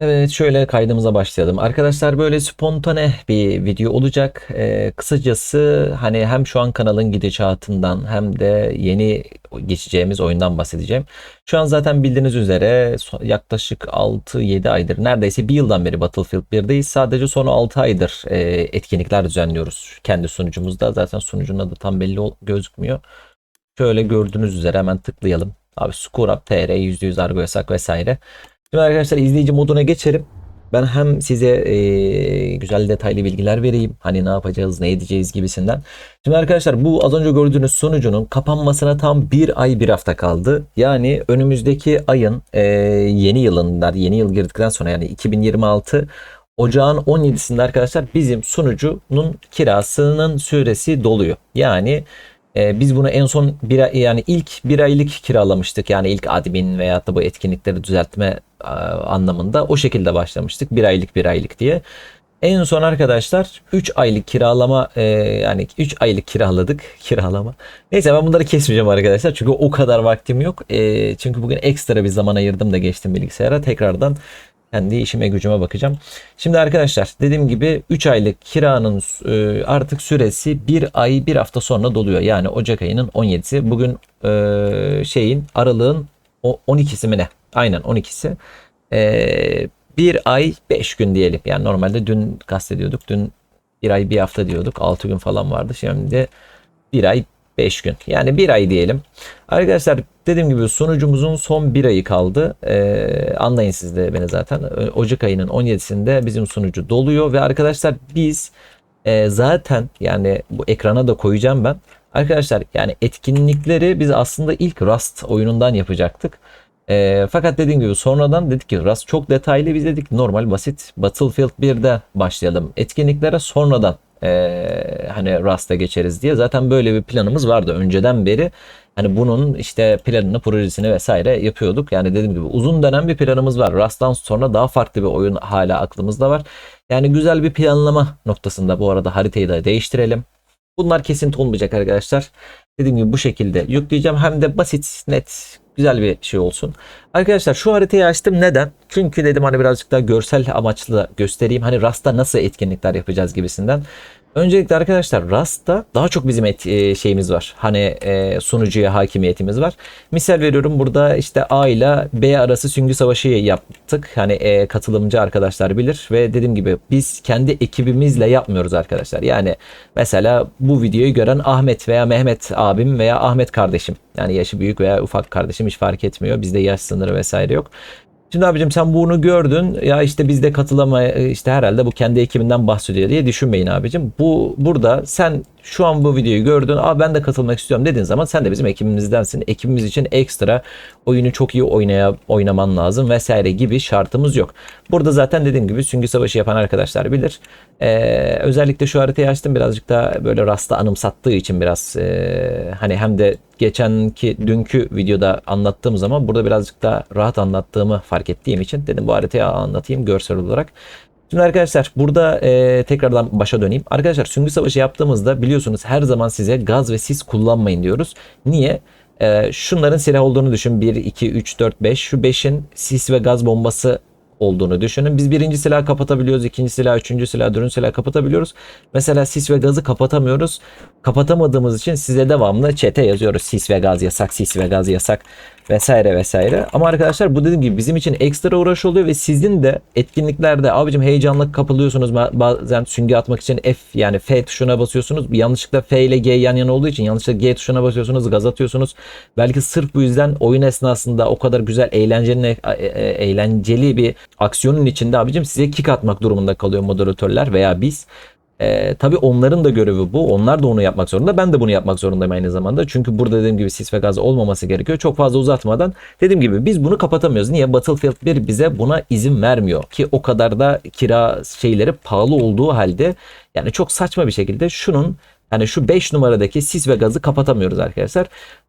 Evet şöyle kaydımıza başlayalım. Arkadaşlar böyle spontane bir video olacak. Ee, kısacası hani hem şu an kanalın gidişatından hem de yeni geçeceğimiz oyundan bahsedeceğim. Şu an zaten bildiğiniz üzere yaklaşık 6-7 aydır neredeyse bir yıldan beri Battlefield 1'deyiz. Sadece son 6 aydır e, etkinlikler düzenliyoruz kendi sunucumuzda. Zaten sunucunun adı tam belli gözükmüyor. Şöyle gördüğünüz üzere hemen tıklayalım. Abi Skurap, TR, %100 argo yasak vesaire. Şimdi arkadaşlar izleyici moduna geçelim. Ben hem size e, güzel detaylı bilgiler vereyim. Hani ne yapacağız, ne edeceğiz gibisinden. Şimdi arkadaşlar bu az önce gördüğünüz sunucunun kapanmasına tam bir ay bir hafta kaldı. Yani önümüzdeki ayın e, yeni yılında, yeni yıl girdikten sonra yani 2026 Ocağın 17'sinde arkadaşlar bizim sunucunun kirasının süresi doluyor. Yani e, biz bunu en son bir yani ilk bir aylık kiralamıştık. Yani ilk admin veya da bu etkinlikleri düzeltme a, anlamında o şekilde başlamıştık. Bir aylık bir aylık diye. En son arkadaşlar 3 aylık kiralama e, yani 3 aylık kiraladık kiralama. Neyse ben bunları kesmeyeceğim arkadaşlar çünkü o kadar vaktim yok. E, çünkü bugün ekstra bir zaman ayırdım da geçtim bilgisayara. Tekrardan kendi işime gücüme bakacağım. Şimdi arkadaşlar dediğim gibi 3 aylık kiranın e, artık süresi 1 ay 1 hafta sonra doluyor. Yani Ocak ayının 17'si. Bugün e, şeyin aralığın o 12'si mi ne? Aynen 12'si. E, bir ay 5 gün diyelim. Yani normalde dün kastediyorduk. Dün bir ay bir hafta diyorduk. 6 gün falan vardı. Şimdi bir ay 5 gün. Yani bir ay diyelim. Arkadaşlar dediğim gibi sunucumuzun son bir ayı kaldı. Ee, anlayın siz de beni zaten. Ocak ayının 17'sinde bizim sunucu doluyor ve arkadaşlar biz e, zaten yani bu ekrana da koyacağım ben. Arkadaşlar yani etkinlikleri biz aslında ilk Rust oyunundan yapacaktık. Ee, fakat dediğim gibi sonradan dedik ki Rust çok detaylı biz dedik normal basit Battlefield 1'de başlayalım. Etkinliklere sonradan ee, hani Rust'a geçeriz diye. Zaten böyle bir planımız vardı önceden beri. Hani bunun işte planını, projesini vesaire yapıyorduk. Yani dediğim gibi uzun dönem bir planımız var. Rust'tan sonra daha farklı bir oyun hala aklımızda var. Yani güzel bir planlama noktasında bu arada haritayı da değiştirelim. Bunlar kesinti olmayacak arkadaşlar. Dediğim gibi bu şekilde yükleyeceğim. Hem de basit, net, güzel bir şey olsun. Arkadaşlar şu haritayı açtım. Neden? Çünkü dedim hani birazcık daha görsel amaçlı göstereyim. Hani Rust'ta nasıl etkinlikler yapacağız gibisinden. Öncelikle arkadaşlar Rust'ta daha çok bizim et, e, şeyimiz var. Hani e, sunucuya hakimiyetimiz var. Misal veriyorum burada işte A ile B arası süngü savaşı yaptık. Hani e, katılımcı arkadaşlar bilir ve dediğim gibi biz kendi ekibimizle yapmıyoruz arkadaşlar. Yani mesela bu videoyu gören Ahmet veya Mehmet abim veya Ahmet kardeşim. Yani yaşı büyük veya ufak kardeşim hiç fark etmiyor. Bizde yaş sınırı vesaire yok. Şimdi abicim sen bunu gördün ya işte bizde katılama işte herhalde bu kendi ekibinden bahsediyor diye düşünmeyin abicim. Bu burada sen şu an bu videoyu gördün. Aa ben de katılmak istiyorum dediğin zaman sen de bizim ekibimizdensin. Ekibimiz için ekstra oyunu çok iyi oynaya, oynaman lazım vesaire gibi şartımız yok. Burada zaten dediğim gibi süngü savaşı yapan arkadaşlar bilir. Ee, özellikle şu haritayı açtım birazcık daha böyle rasta anımsattığı için biraz e, hani hem de geçenki dünkü videoda anlattığım zaman burada birazcık daha rahat anlattığımı fark ettiğim için dedim bu haritayı anlatayım görsel olarak. Şimdi arkadaşlar burada e, tekrardan başa döneyim. Arkadaşlar süngü savaşı yaptığımızda biliyorsunuz her zaman size gaz ve sis kullanmayın diyoruz. Niye? E, şunların silah olduğunu düşün. 1, 2, 3, 4, 5. Şu 5'in sis ve gaz bombası olduğunu düşünün. Biz birinci silahı kapatabiliyoruz, ikinci silah, üçüncü silah, dördüncü silah kapatabiliyoruz. Mesela sis ve gazı kapatamıyoruz. Kapatamadığımız için size devamlı çete yazıyoruz. Sis ve gaz yasak, sis ve gaz yasak vesaire vesaire. Ama arkadaşlar bu dediğim gibi bizim için ekstra uğraş oluyor ve sizin de etkinliklerde abicim heyecanla kapılıyorsunuz Ba- bazen süngü atmak için F yani F tuşuna basıyorsunuz. Yanlışlıkla F ile G yan yana olduğu için yanlışlıkla G tuşuna basıyorsunuz, gaz atıyorsunuz. Belki sırf bu yüzden oyun esnasında o kadar güzel eğlenceli e- e- eğlenceli bir aksiyonun içinde abicim size kick atmak durumunda kalıyor moderatörler veya biz. Ee, tabii onların da görevi bu. Onlar da onu yapmak zorunda. Ben de bunu yapmak zorundayım aynı zamanda. Çünkü burada dediğim gibi sis ve gaz olmaması gerekiyor. Çok fazla uzatmadan dediğim gibi biz bunu kapatamıyoruz. Niye? Battlefield 1 bize buna izin vermiyor. Ki o kadar da kira şeyleri pahalı olduğu halde yani çok saçma bir şekilde şunun hani şu 5 numaradaki sis ve gazı kapatamıyoruz arkadaşlar.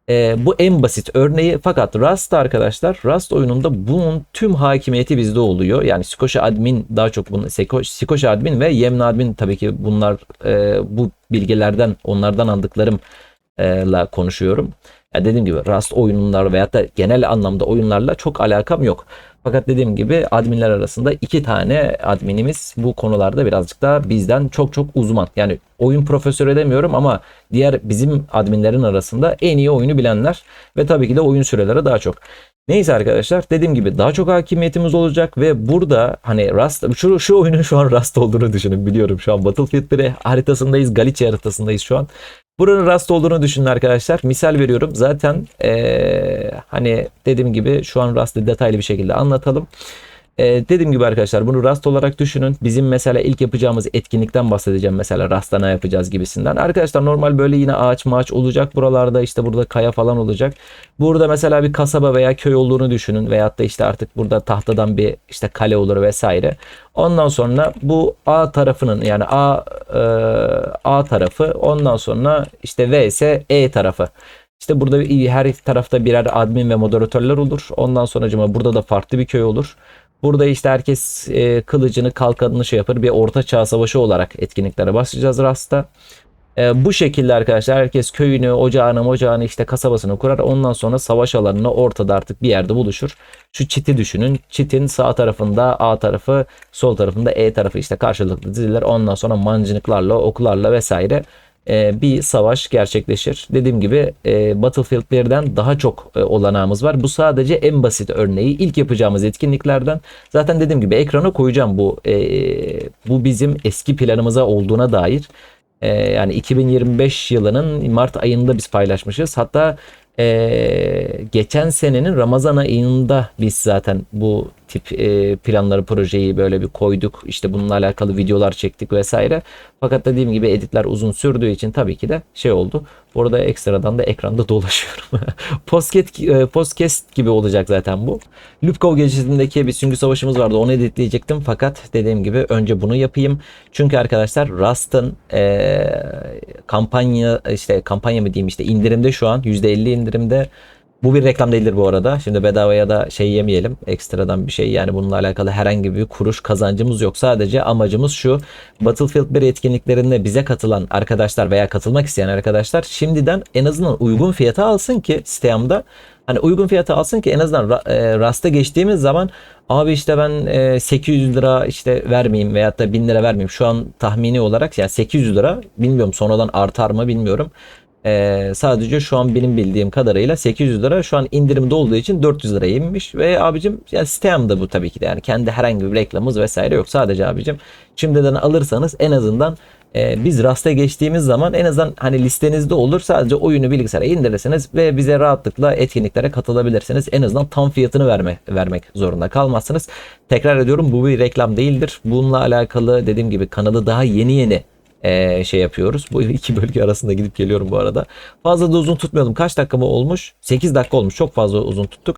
Ee, bu en basit örneği fakat Rust arkadaşlar Rust oyununda bunun tüm hakimiyeti bizde oluyor. Yani Scotia Admin daha çok bunu Scotia Admin ve Yemna Admin tabii ki bunlar e, bu bilgilerden onlardan aldıklarımla konuşuyorum. Ya dediğim gibi Rust oyunlar veyahut da genel anlamda oyunlarla çok alakam yok. Fakat dediğim gibi adminler arasında iki tane adminimiz bu konularda birazcık daha bizden çok çok uzman. Yani oyun profesörü demiyorum ama diğer bizim adminlerin arasında en iyi oyunu bilenler ve tabii ki de oyun süreleri daha çok. Neyse arkadaşlar dediğim gibi daha çok hakimiyetimiz olacak ve burada hani Rust şu, şu oyunun şu an Rust olduğunu düşünün biliyorum şu an Battlefield 1 haritasındayız Galicia haritasındayız şu an. Buranın Rust olduğunu düşünün arkadaşlar. Misal veriyorum zaten eee, hani dediğim gibi şu an Rust'ı detaylı bir şekilde anlatalım. Ee, dediğim gibi arkadaşlar bunu Rust olarak düşünün. Bizim mesela ilk yapacağımız etkinlikten bahsedeceğim. Mesela Rust'ta ne yapacağız gibisinden. Arkadaşlar normal böyle yine ağaç maaç olacak buralarda işte burada kaya falan olacak. Burada mesela bir kasaba veya köy olduğunu düşünün. Veyahut da işte artık burada tahtadan bir işte kale olur vesaire. Ondan sonra bu A tarafının yani A e, A tarafı ondan sonra işte V ise E tarafı. İşte burada her tarafta birer admin ve moderatörler olur. Ondan sonra burada da farklı bir köy olur. Burada işte herkes e, kılıcını kalkanını şey yapar. Bir orta çağ savaşı olarak etkinliklere başlayacağız Rast'ta. E, bu şekilde arkadaşlar herkes köyünü, ocağını, ocağını işte kasabasını kurar. Ondan sonra savaş alanına ortada artık bir yerde buluşur. Şu çiti düşünün. Çitin sağ tarafında A tarafı, sol tarafında E tarafı işte karşılıklı diziler. Ondan sonra mancınıklarla, oklarla vesaire e, bir savaş gerçekleşir. Dediğim gibi e, Battlefield 1'den daha çok e, olanağımız var. Bu sadece en basit örneği. İlk yapacağımız etkinliklerden. Zaten dediğim gibi ekrana koyacağım bu. e, bu bizim eski planımıza olduğuna dair. E, yani 2025 yılının Mart ayında biz paylaşmışız. Hatta geçen senenin Ramazan ayında biz zaten bu tip e, planları projeyi böyle bir koyduk. İşte bununla alakalı videolar çektik vesaire. Fakat dediğim gibi editler uzun sürdüğü için tabii ki de şey oldu. Orada ekstradan da ekranda dolaşıyorum. Postcast, e, podcast gibi olacak zaten bu. Lübkov gecesindeki bir süngü savaşımız vardı. Onu editleyecektim. Fakat dediğim gibi önce bunu yapayım. Çünkü arkadaşlar Rust'ın e, kampanya işte kampanya mı diyeyim işte indirimde şu an %50 indirimde. Bu bir reklam değildir bu arada. Şimdi bedavaya da şey yemeyelim. Ekstradan bir şey yani bununla alakalı herhangi bir kuruş kazancımız yok. Sadece amacımız şu. Battlefield 1 etkinliklerinde bize katılan arkadaşlar veya katılmak isteyen arkadaşlar şimdiden en azından uygun fiyata alsın ki Steam'da Hani uygun fiyata alsın ki en azından ra- e, Rast'a geçtiğimiz zaman abi işte ben e, 800 lira işte vermeyeyim veyahut da 1000 lira vermeyeyim. Şu an tahmini olarak yani 800 lira bilmiyorum sonradan artar mı bilmiyorum. Ee, sadece şu an benim bildiğim kadarıyla 800 lira şu an indirimde olduğu için 400 liraya inmiş. Ve abicim yani Steam'da bu tabii ki de. Yani kendi herhangi bir reklamımız vesaire yok. Sadece abicim şimdiden alırsanız en azından e, biz Rast'a geçtiğimiz zaman en azından hani listenizde olur. Sadece oyunu bilgisayara indirirsiniz ve bize rahatlıkla etkinliklere katılabilirsiniz. En azından tam fiyatını verme, vermek zorunda kalmazsınız. Tekrar ediyorum bu bir reklam değildir. Bununla alakalı dediğim gibi kanalı daha yeni yeni e, şey yapıyoruz. Bu iki bölge arasında gidip geliyorum bu arada. Fazla da uzun tutmayalım. Kaç dakika mı olmuş? 8 dakika olmuş. Çok fazla uzun tuttuk.